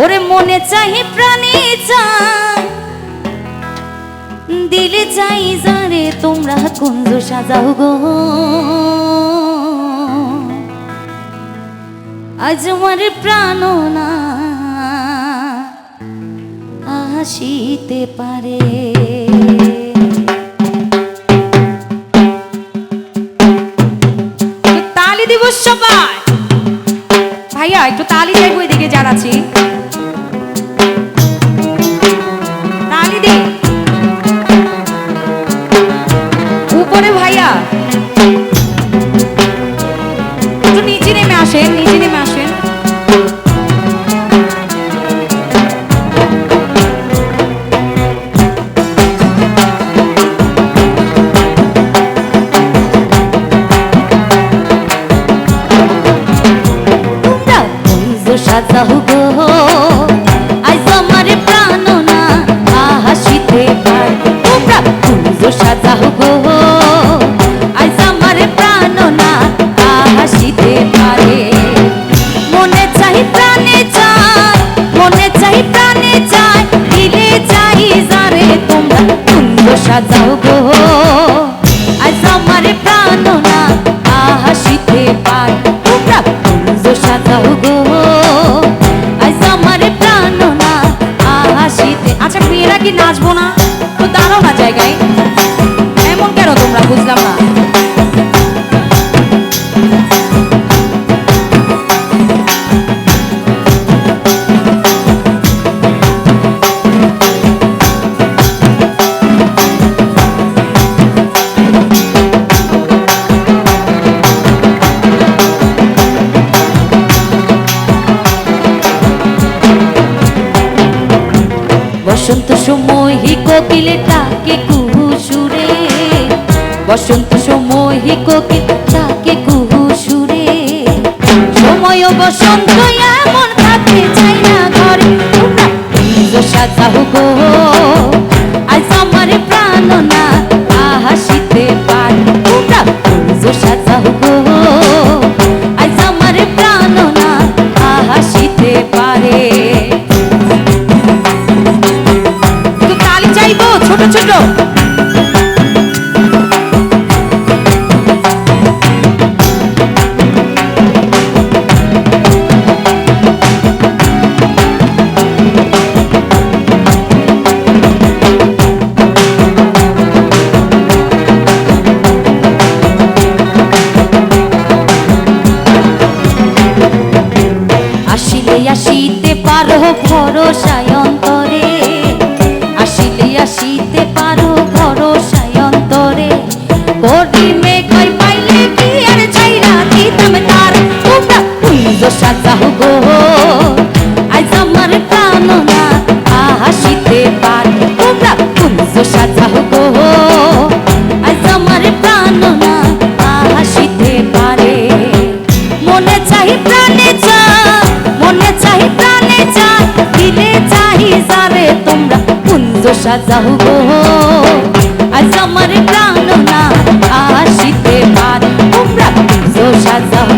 ওরে মনে চাই প্রাণে চাই দিলে চাই যারে তোমরা কুঞ্জ সাজাও গো। আজ আমার প্রাণ না আসিতে পারে। তালি দিব সবাই। ভাইয়া, একটু তালি চাইব এদিকে, যারা আছি। সাজাও গো। আজ আমার প্রাণ না হাসিতে পারে। তোমরা কুঞ্জ সাজাও গো। আজ আমার প্রাণ না হাসিতে পারে। মনে চাই প্রাণে চাই, মনে চাই প্রাণে চাই, দিলে চাই যারে। তোমরা কুঞ্জ সাজাও নাচবো বসন্ত সময় হি কপিলে তাকে কুহু সুরে বসন্ত সময় হি কোকিল তাকে কুহু সুরে সময় বসন্ত এমন থাকতে চাই না ঘরে। সাজাও গো আসিলে আসিতে পারো ভরসায়। সাজাও গো আজ আমার প্রাণ না হাসিতে পারে। তোমরা কুঞ্জ সাজাও গো আজ আমার প্রাণ না হাসিতে পারে। মনে চাই প্রাণে চাই মনে চাই প্রাণে চাই দিলে চাই যারে তোমরা কুঞ্জ সাজাও গো আজ আমার প্রাণ না আসিতে পারে। তোমরা কুঞ্জ সাজাও